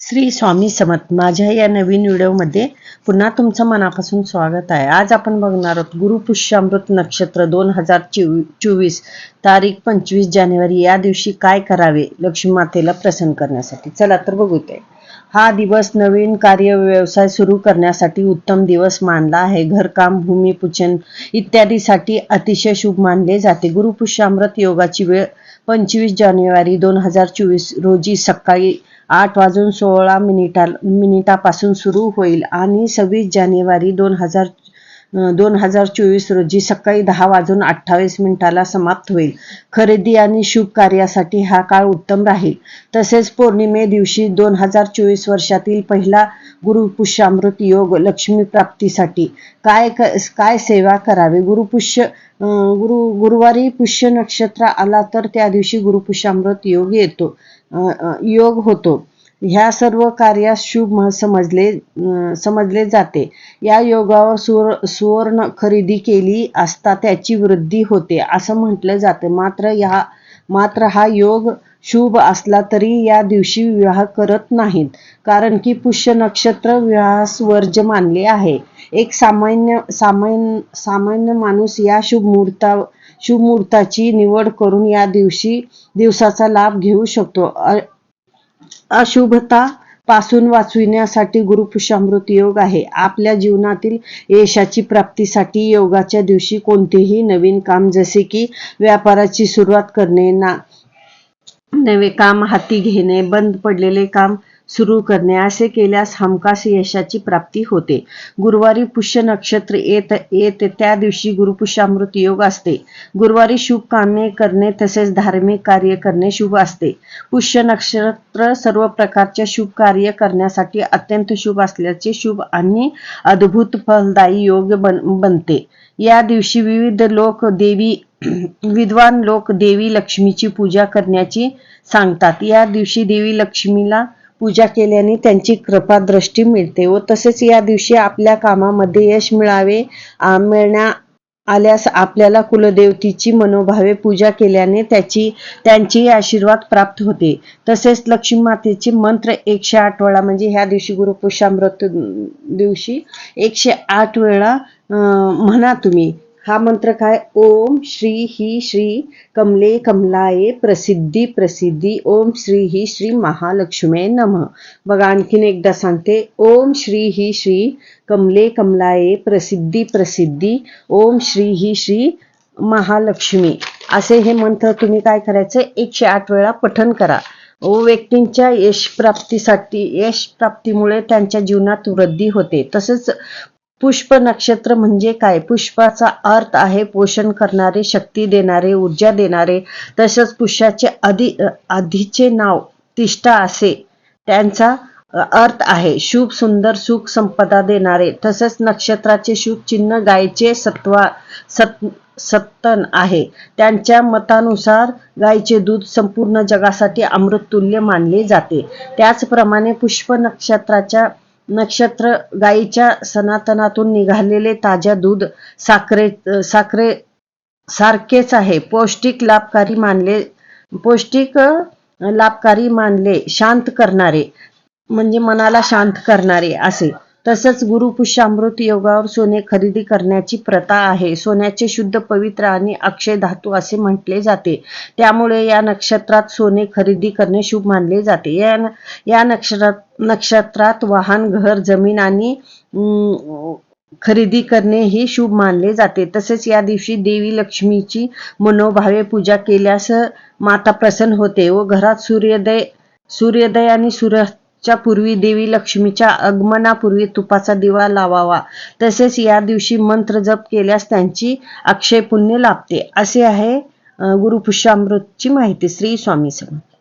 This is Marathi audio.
श्री स्वामी समर्थ. माझ्या या नवीन व्हिडिओमध्ये पुन्हा तुमचं मनापासून स्वागत आहे. आज आपण बघणार आहोत गुरुपुष्यामृत नक्षत्र दोन हजार चोवीस तारीख पंचवीस जानेवारी या दिवशी काय करावे लक्ष्मी मातेला प्रसन्न करण्यासाठी. चला तर बघू ते हा दिवस नवीन कार्य व्यवसाय सुरू करण्यासाठी उत्तम दिवस मानला आहे. घरकाम भूमिपूजन इत्यादीसाठी अतिशय शुभ मानले जाते. गुरुपुष्यामृत योगाची वेळ पंचवीस जानेवारी दोन हजार चोवीस रोजी सकाळी आठ वाजून सोळा मिनिटा मिनिटापासून सुरू होईल आणि सव्वीस जानेवारी दोन हजार दोन हजार चोवीस रोजी सकाळी दहा वाजून अठ्ठावीस मिनिटाला समाप्त होईल. खरेदी आणि शुभ कार्यासाठी हा काळ उत्तम राहील. तसेच पौर्णिमे दिवशी दोन हजार चोवीस वर्षातील पहिला गुरुपुष्यामृत योग लक्ष्मी प्राप्तीसाठी काय काय सेवा करावे? गुरुपुष्य गुरु गुरुवारी पुष्य नक्षत्र आला तर त्या दिवशी गुरुपुष्यामृत योग येतो. योग होतो. ह्या सर्व कार्यास शुभ समजले समजले जाते. या योगावर सुवर सुवर्ण खरेदी केली असता त्याची वृद्धी होते असं म्हटलं जातं. मात्र या मात्र हा योग शुभ असला तरी या दिवशी विवाह करत नाहीत कारण की पुष्य नक्षत्र विवाहास वर्ज मानले आहे. एक सामान्य सामान्य सामान्य माणूस या शुभ मुहूर्ता शुभ मुहूर्ताची निवड करून या दिवशी दिवसाचा लाभ घेऊ शकतो. अशुभता पासून वाचविण्यासाठी गुरुपुषामृत योग आहे. आपल्या जीवनातील यशाची प्राप्तीसाठी योगाच्या दिवशी कोणतेही नवीन काम जसे की व्यापाराची सुरुवात करणे ना नवे काम हाती घेणे बंद पडलेले काम सुरू करणे. असे केल्यास हमखास यशाची प्राप्ती होते. गुरुवारी पुष्य नक्षत्र येत येत त्या दिवशी गुरुपुष्यामृत योग असते. गुरुवारी शुभ कामे करणे तसेच धार्मिक कार्य करणे शुभ असते. पुष्य नक्षत्र सर्व प्रकारच्या शुभ कार्य करण्यासाठी अत्यंत शुभ असल्याचे शुभ आणि अद्भुत फलदायी योग बन बनते. या दिवशी विविध लोक देवी विद्वान लोक देवी लक्ष्मीची पूजा करण्याची सांगतात. या दिवशी देवी लक्ष्मीला पूजा केल्याने त्यांची कृपा दृष्टी मिळते. व तसेच या दिवशी आपल्या कामामध्ये यश मिळावे मिळण्या आल्यास आपल्याला कुलदेवतीची मनोभावे पूजा केल्याने त्याची त्यांची आशीर्वाद प्राप्त होते. तसेच लक्ष्मी मातेचे मंत्र एकशे आठ वेळा म्हणजे ह्या दिवशी गुरुपुषामृत दिवशी एकशे आठ वेळा म्हणा तुम्ही. हा मंत्र काय? ओम श्री ही श्री कमले कमलाये प्रसिद्धी प्रसिद्धी. ओम श्री ही श्री महालक्ष्मे नम. बघा आणखीन एकदा सांगते. ओम श्री ही श्री कमले कमलाये प्रसिद्धी प्रसिद्धी. ओम श्री ही श्री महालक्ष्मी. असे हे मंत्र तुम्ही काय करायचे? एकशे आठ वेळा पठन करा. ओ व्यक्तींच्या यश प्राप्तीसाठी यश प्राप्तीमुळे त्यांच्या जीवनात वृद्धी होते. तसेच पुष्प नक्षत्र म्हणजे काय? पुष्पाचा अर्थ आहे पोषण करणारे शक्ती देणारे ऊर्जा देणारे. तसंच पुष्याचे आधी आधीचे नाव तिष्ठा असे. त्यांचा अर्थ आहे शुभ सुंदर सुख संपदा देणारे. तसेच नक्षत्राचे शुभ चिन्ह गायचे सत्वा सत सत्तन आहे. त्यांच्या मतानुसार गायचे दूध संपूर्ण जगासाठी अमृततुल्य मानले जाते. त्याचप्रमाणे पुष्प नक्षत्राच्या नक्षत्र गायीच्या सनातनातून निघालेले ताज्या दूध साखरे साखरे सारखेच आहे. पौष्टिक लाभकारी मानले पौष्टिक लाभकारी मानले शांत करणारे म्हणजे मनाला शांत करणारे असे. तसंच गुरुपुष्यामृत योगावर सोने खरेदी करण्याची प्रथा आहे. सोन्याचे शुद्ध पवित्र आणि अक्षय धातू असे म्हटले जाते. त्यामुळे या नक्षत्रात सोने खरेदी करणे शुभ मानले जाते. या या नक्षत्रात नक्षत्रात वाहन घर जमीन आणि खरेदी करणे हे शुभ मानले जाते. तसेच या दिवशी देवी लक्ष्मीची मनोभावे पूजा केल्यास माता प्रसन्न होते व घरात सूर्योदय सूर्योदय आणि सूर्य च्या पूर्वी देवी लक्ष्मीच्या आगमनापूर्वी तुपाचा दिवा लावावा. तसेच या दिवशी मंत्र जप केल्यास त्यांची अक्षय पुण्य लाभते. असे आहे गुरुपुष्यामृतची माहिती श्री स्वामी समर्थ.